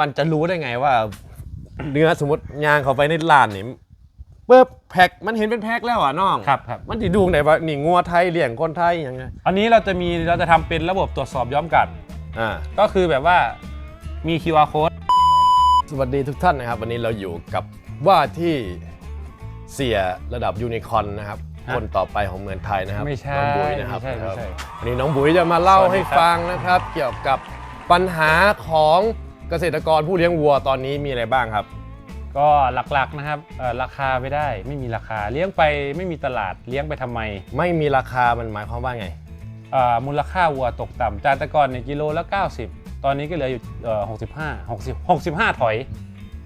มันจะรู้ได้ไงว่า เนื้อสมมติยางเข้าไปในร้านนี่ปุ๊บแพ็คมันเห็นเป็นแพ็คแล้วอะน้องครับครับ มันจะดูไหนว่านี่งัวไทยเลี้ยงคนไทยอย่างไงอันนี้เราจะมีเราจะทำเป็นระบบตรวจสอบย้อมกัดอ่า ก็คือแบบว่ามี QR code สวัสดีทุกท่านนะครับ วันนี้เราอยู่กับว่าที่เสียระดับยูนิคอร์นนะครับ ฮะ คนต่อไปของเมืองไทยนะครับไม่ใช่น้องบุ๋ยนะครับไม่ใช่ไม่ใช่ วันนี้น้องบุ๋ยจะมาเล่าสวัสดีให้ครับ ฟังนะครับ เกี่ยวกับปัญหาของ เกษตรกรผู้เลี้ยงวัวตอนนี้มีอะไรบ้างครับ ก็หลักๆนะครับเอ่อราคาไม่ได้ ไม่มีราคาเลี้ยงไปไม่มีตลาดเลี้ยงไปทำไมไม่มีราคามันหมายความว่าไง เอ่อมูลค่าวัวตกต่ำจากแต่ก่อนเนี่ยกิโลละ 90 ตอนนี้ก็เหลืออยู่เอ่อ65 60 65 ถอย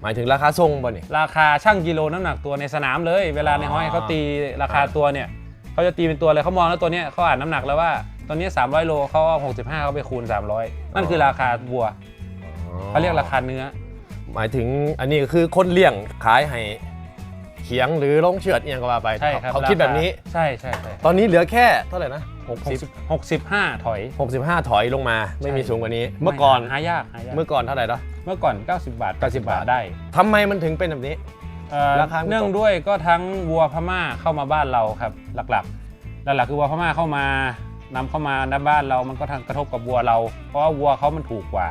หมายถึงราคาทรงบ่นี่ราคาช่างกิโลน้ำหนักตัวในสนามเลย เวลาในห้อยเขาตีราคาตัวเนี่ยเขาจะตีเป็นตัวเลยเขามองแล้วตัวเนี้ยเขาอ่านน้ำหนักแล้วว่าตัวเนี้ย300 โลเขาเอา65เขาไปคูณ 300 นั่นคือราคาวัว เขาเรียกราคาเนื้อ หมายถึงอันนี้คือคนเลี้ยงขายให้เขียงหรือลงเฉือดเอียงก็ว่าไปใช่ครับเขาคิดแบบนี้ราคาใช่ใช่ใช่ตอนนี้เหลือแค่เท่าไหร่นะ60 60 65ถอย 65 ถอยลงมาไม่มีใช่สูงกว่านี้ เมื่อก่อนหายากหายากเมื่อก่อนเท่าไหร่นะเมื่อก่อน 90 บาท 90 บาทได้ทำไมมันถึงเป็นแบบนี้เอ่อราคามันตกเนื่องด้วยก็ทั้งวัวพม่าเข้ามาบ้านเราครับ หลักๆ หลักๆคือวัวพม่าเข้ามานำเข้ามาในบ้านเรามันก็ทางกระทบกับวัวเรา เพราะว่าวัวเขามันถูกกว่า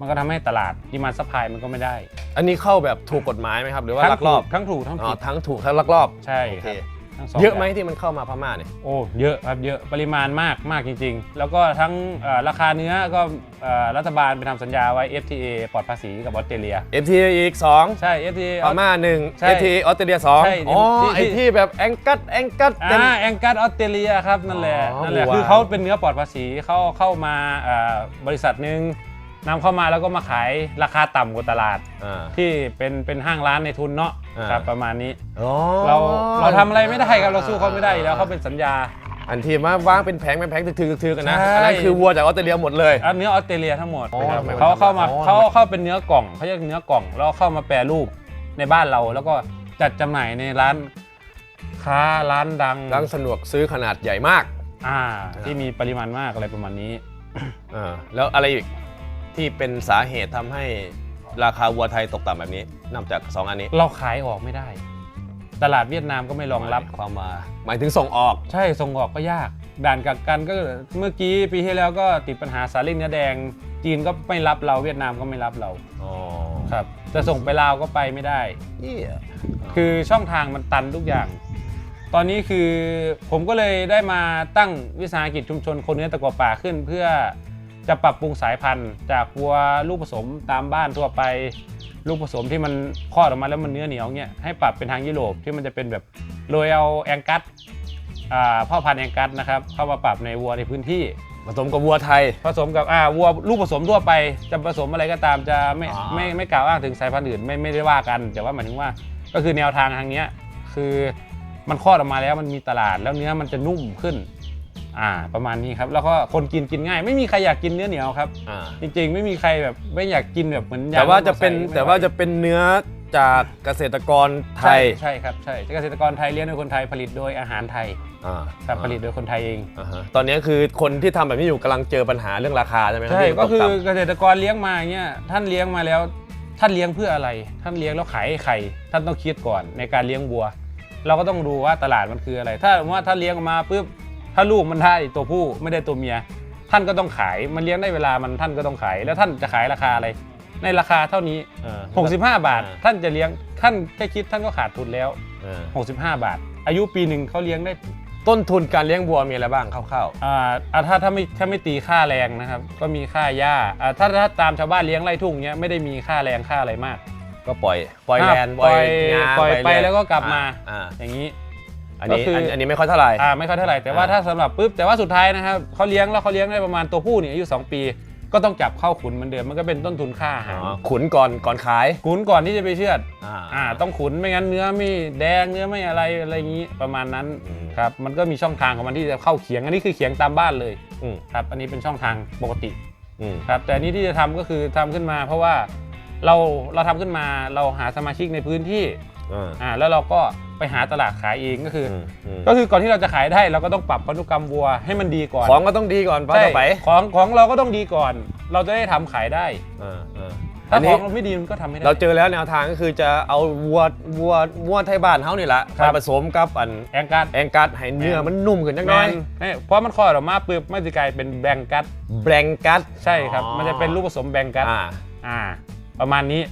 มันก็ทำให้ตลาดดีมันซัพพลายมันก็ไม่ได้อันนี้เข้าแบบถูกกฎหมายไหมครับ หรือว่าทั้งลักลอบถูกทั้งถูกทั้งอ๋อผิดทั้งถูกทั้งลักลอบใช่โอคเครับทั้งสงเยอะไหมาง ที่มันเข้ามาพม่าเนี่ย โอ้เยอะครับเยอะปริมาณมากมากจริง ๆ แล้วก็ทั้งเอ่อราคาเนื้อก็เอ่อรัฐบาลไปทำสัญญาไว้ FTA ปลอดภาษีกับออสเตรเลีย FTA อีก2ใช่ FTA พม่าหนึ่ง ใช่ FTA ออสเตรเลียใช่2อ๋อที่ ไอที่แบบแองกัดแองกัดเต็มอ่าแองกัสออสเตรเลียครับนั่นแหละอ๋อนั่นแหละว้าว คือเขาเป็นเนื้อปลอดภาษีเขาเข้ามาเอ่อบริษัทหนึ่ง นำเข้ามาแล้วก็มาขายราคาต่ำกว่าตลาด อ่า ที่เป็นเป็นห้างร้านในทุนเนาะอ่า ครับประมาณนี้ อ๋อเราเราทำอะไรไม่ได้ครับเราสู้เขาไม่ได้อยู่แล้วเขาเป็นสัญญา อันที่มาวางเป็นแผงเป็นแผงถือๆถือๆกันนะใช่ อันนั้นคือวัวจากออสเตรเลียหมดเลยเอาเนื้อออสเตรเลียทั้งหมดอ๋อนะครับทำไมเขาเข้ามาอ๋อ เขาเข้าเป็นเนื้อกล่องเขาเรียกเนื้อกล่องแล้วเข้ามาแปรรูปในบ้านเรา แล้วก็จัดจำหน่ายในร้านค้าร้านดังร้านสะดวกซื้อขนาดใหญ่มาก อ่าที่มีปริมาณมากอะไรประมาณนี้ อ่าแล้วอะไรอีก ที่เป็นสาเหตุทำให้ราคาวัวไทยตกต่ำแบบนี้นอกจาก 2 อันนี้เราขายออกไม่ได้ ตลาดเวียดนามก็ไม่รองรับ ความมาหมายถึงส่งออก ใช่ส่งออกก็ยาก ด่านกักกันก็เมื่อกี้ปีที่แล้วก็ติดปัญหาสาลิ่งเนื้อแดง จีนก็ไม่รับเราเวียดนามก็ไม่รับเราอ๋อครับจะส่งไปลาวก็ไปไม่ได้ เหี้ยคือช่องทางมันตันทุกอย่าง ตอนนี้คือผมก็เลยได้มาตั้งวิสาหกิจชุมชนคนเนื้อตะกัวป่าขึ้น เพื่อ จะปรับปรุงสายพันธุ์ จากวัวลูกผสมตามบ้านทั่วไป ลูกผสมที่มันคลอดออกมาแล้วมันเนื้อเหนียวเนี่ยให้ปรับเป็นทางยุโรปที่มันจะเป็นแบบโรยเอาแองกัสอ่าพ่อพันธุ์แองกัสนะครับเข้ามาปรับในวัวในพื้นที่ผสมกับวัวไทย ผสมกับอ่าวัวลูกผสมทั่วไป จะผสมอะไรก็ตามจะไม่อ่าไม่ไม่กล่าวอ้างถึงสายพันธุ์อื่นไม่ไม่ได้ว่ากัน แต่ว่าหมายถึงว่าก็คือแนวทางทางเนี้ยคือมันคลอดออกมาแล้วมันมีตลาดแล้วเนื้อมันจะนุ่มขึ้น อ่าประมาณนี้ครับแล้วก็คนกินกินง่าย ไม่มีใครอยากกินเนื้อเหนียวครับ อ่าจริงๆ ไม่มีใครแบบไม่อยากกินแบบเหมือนยงแต่ว่าจะเป็นมอไซค์ไม่แต่ว่าจะเป็นเนื้อจากเกษตรกรไทใช่ยใช่ครับใช่เกษตรกรไทยเลี้ยงโดยคนไทยผลิตโดยอาหารไทยอ่าครับผลิตโดยคนไทยเอง อ่าฮะตอนนี้คือคนที่ทำแบบนี้อยู่กำลังเจอปัญหาเรื่องราคาใช่ไหมใช่ที่ก็คือตต่ำ เกษตรกรเลี้ยงมาอย่างเงี้ยท่านเลี้ยงมาแล้ว ท่านเลี้ยงเพื่ออะไร ท่านเลี้ยงแล้วขายให้ใครท่านต้องคิดก่อนในการเลี้ยงวัว เราก็ต้องดูว่าตลาดมันคืออะไร ถ้าว่าถ้าเลี้ยงออกมาปุ๊บ ถ้าลูกมันได้ตัวผู้ไม่ได้ตัวเมีย ท่านก็ต้องขายมันเลี้ยงได้เวลามันท่านก็ต้องขาย แล้วท่านจะขายราคาอะไร ในราคาเท่านี้ เออ65 บาทอ่าท่านจะเลี้ยงท่านแค่คิดท่านก็ขาดทุนแล้ว เออ65 บาท อายุปีหนึ่งเขาเลี้ยงได้ต้นทุนการเลี้ยงวัวมีอะไรบ้างคร่าวอ่าอ่าถ้าถ้าไม่ถ้าไม่ตีค่าแรงนะครับ ก็มีค่าหญ้าอ่าถ้าถ้าตามชาวบ้านเลี้ยงไร่ทุ่งเนี้ยไม่ได้มีค่าแรงค่าอะไรมาก ๆ ก็ปล่อย ปล่อยอ่าแลนด์ปล่อยงาปล่อยไปเรื่แล้วก็กลับมา อ่าอย่างนี้ อันนี้ก็คืออันอันนี้ไม่ค่อยเท่าไหร่ อ่าไม่ค่อยเท่าไหร่แต่ว่าอ่า ถ้าสำหรับปุ๊บแต่ว่าสุดท้ายนะครับเขาเลี้ยงแล้วเขาเลี้ยงได้ประมาณตัวผู้เนี่ยอายุ2ปี ก็ต้องจับเข้าขุนเหมือนเดิมมันก็เป็นต้นทุนค่าอาหารอ๋อขุนก่อนก่อนขายขุนก่อนที่จะไปเชือดอ่า อ่าต้องขุนไม่งั้นเนื้อไม่แดงเนื้อไม่อะไรอะไรอย่างนี้ประมาณนั้นอืม ครับมันก็มีช่องทางของมันที่จะเข้าเขียงอันนี้คือเขียงตามบ้านเลยอืมครับอันนี้เป็นช่องทางปกติอืมครับแต่อันนี้ที่จะทำก็คือทำขึ้นมา เพราะว่าเราเราทำขึ้นมาเราหาสมาชิกในพื้นที่ อ่า อ่าแล้วเราก็ ไปหาตลาดขายเองก็คืออือมอืมก็คือก่อนที่เราจะขายได้เราก็ต้องปรับพันธุกรรมวัวให้มันดีก่อน ของก็ต้องดีก่อนป้าใช่จะไปของของเราก็ต้องดีก่อน เราจะได้ทำขายได้อ่าอ่าถ้าอันขนี้องไม่ดีมันก็ทำไม่ได้ เราเจอแล้วแนวทางก็คือจะเอาวัววัววัวไทยบ้านเฮานี่แหละครัไปบผสมกับอันแองกัสแองกัสให้เนื้อมันนุ่มขึ้นจังแมน้อยนนี่เพราะมันคลอดออกมาปุ๊บมันจะกลายเป็นแบงกัสแบงกัสใช่ครับอ๋อมันจะเป็นลูกผสมแบงกัสอ่าอ่าประมาณนี้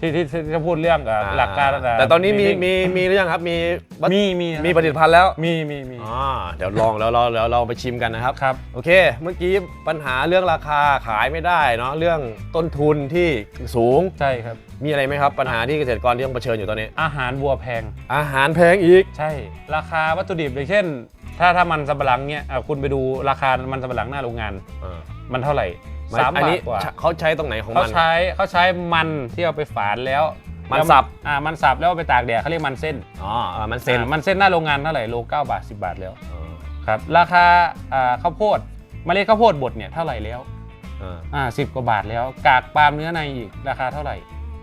ที่ที่ที่จะพูดเรื่องเอ่อหลักการแต่ตอนนี้มีเมีมีหรือยังครับมีวัตมีมีมีผลิตภัณฑ์แล้วมีมีมีอ๋อเดี๋ยวลองแล้วเราเราเราไปชิมกันนะครับ ครับ โอเค เมื่อกี้ปัญหาเรื่องราคาขายไม่ได้เนาะเรื่องต้นทุนที่สูงใช่ครับ มีอะไรไหมครับปัญหาที่เกษตรกรที่ต้องเผชิญอยู่ตอนนี้ อาหารวัวแพง อาหารแพงอีก ใช่ ราคาวัตถุดิบอย่างเช่น ถ้าถ้ามันสำปะหลังเนี่ยอะคุณไปดูราคามันสำปะหลังหน้าโรงงาน มันเท่าไหร่ สามอันบานี้ทกว่า เขาใช้ตรงไหนของเขามัน ใช้เขาใช้มันที่เอาไปฝานแล้วมันแล้วสับ อ่ามันสับแล้วเอาไปตากแดดเขาเรียกมันเส้นอ๋ออ่ามันเซ็นอ่ามันเส้นหน้าโรงงานเท่าไหร่โล9บาท 10 บาทแล้วครับราคาอ่าข้าวโพดเมล็ดข้าวโพดบดเนี่ยเท่าไหร่แล้วอ่าอ่าสิกว่าบาทแล้ว กากปาล์มเนื้อในอีกราคาเท่าไหร่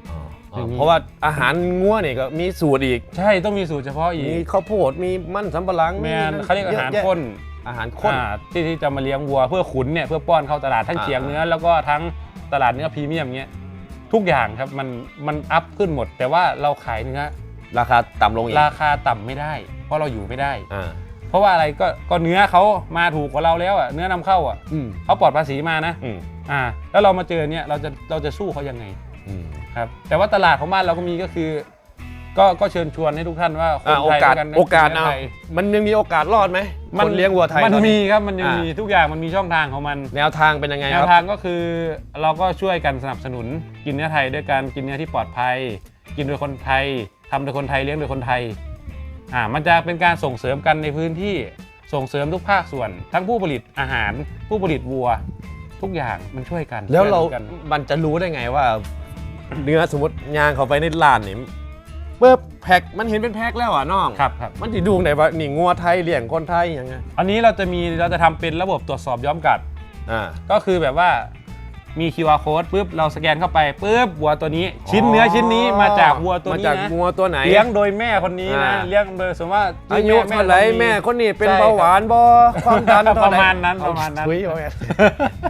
อ๋ออย่างนี้เพราะว่าอาหารงัวเนี่ยก็มีสูตรอีก ใช่ต้องมีสูตรเฉพาะอีมีกข้าวโพดมีมันสำปะหลังแมนนั่นเขาเรียกอาหาระแะข้น อาหารข้น อ่าที่ที่จะมาเลี้ยงวัวเพื่อขุนเนี่ยเพื่อป้อนเข้าตลาดทั้งอ่า เขียงเนื้อแล้วก็ทั้งตลาดเนื้อพรีเมียมเงี้ยทุกอย่างครับมันมันอัพขึ้นหมด แต่ว่าเราขายเนื้อราคาต่ำลงอีกราคาต่ำไม่ได้ เพราะเราอยู่ไม่ได้ อ่าเพราะว่าอะไรก็ก็เนื้อเขามาถูกกว่าเราแล้วอะเนื้อนำเข้าอะอืมเขาปลอดภาษีมานะอืมอ่าแล้วเรามาเจอเนี่ยเราจะเราจะสู้เขายังไงอืมครับแต่ว่าตลาดของบ้านเราก็มีก็คือ ก็ก็เชิญชวนให้ทุกท่านว่าคนอ่าโอไทยกาสด้วยนโอกาสกินเอาเนื้ไทยมันยังมีโอกาสรอดไหมคนเลี้ยงวัวไทยมันตอ มีครับมันยังอ่ามี มีทุกอย่างมันมีช่องทางของมัน แนวทางเป็นยังไงแนควรับ ทางก็คือเราก็ช่วยกันสนับสนุนกินเนื้อไทยด้วยการกินเนื้อที่ปลอดภัย กินโดยคนไทยทำโดยคนไทยเลี้ยงโดยคนไทยอ่ามันจะเป็นการส่งเสริมกันในพื้นที่ส่งเสริมทุกภาคส่วน ทั้งผู้ผลิตอาหาร ผู้ผลิตวัว ทุกอย่างมันช่วยกันแล้วเรา ช่ยกันมันจะรู้ได้ไงว่า เนื้อสมมติยางเข้าไปในร้านนี่ เปิบแพ็คมันเห็นเป็นแพ็คแล้วอะน้องครับครับ มันจะดูไหนว่านี่งัวไทยเลี้ยงคนไทยยังไงอันนี้เราจะมีเราจะทำเป็นระบบตรวจสอบย้อมกลัด อ่าก็คือแบบว่า มี QR code ปุ๊บเราสแกนเข้าไปปุ๊บวัวตัวนี้ ชิ้นเนื้อชิ้นนี้มาจากวัวตัวมานี้จากนะงัวตัวไหน เลี้ยงโดยแม่คนนี้นะอ่า เลี้ยงโดยสมมติว่าอายุเท่าไหร่แม่คนนี้เป็นใช่เบาหวานบ่ความดันเท่าไหประมาณนั้นเอประมาณนั้นถุยเอาไง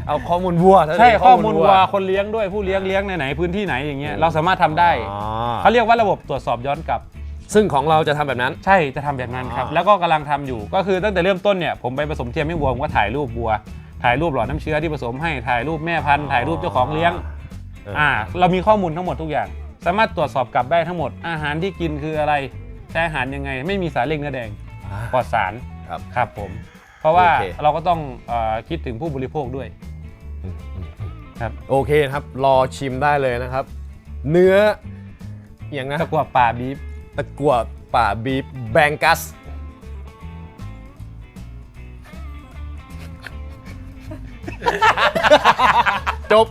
เอาข้อมูลวัวเท่านั้นใช่ข้อมูลวัวคนเลี้ยงด้วยผู้เลี้ยงเลี้ยงในไหนพื้นที่ไหนอย่างเงี้ยเราสามารถทำได้อ๋อเขาเรียกว่าระบบตรวจสอบย้อนกลับ ซึ่งของเราจะทำแบบนั้น ใช่จะทำแบบนั้นครับอ๋อแล้วก็กำลังทำอยู่ก็คือตั้งแต่เริ่มต้นเนี่ยผมไปผสมเทียมให้วัวผมก็ถ่ายรูปวัว ถ่ายรูปหลอดน้ำเชื้อที่ผสมให้ถ่ายรูปแม่พันธุ์ถ่ายรูปเจ้าของเลี้ยงอ่าเรามีข้อมูลทั้งหมดทุกอย่าง สามารถตรวจสอบกลับได้ทั้งหมด อาหารที่กินคืออะไรใช้อาหารยังไง ไม่มีสารเร่งเนื้อแดงอ่าปลอดสารครับครับผม เพราะว่าโอเคเราก็ต้องเออคิดถึงผู้บริโภคด้วยอืมอืมอืมครับโอเคนะครับรอชิมได้เลยนะครับ เนื้ออย่างนะตะกั่วป่าบีฟตะกั่วป่าบีฟแบงกัส จบ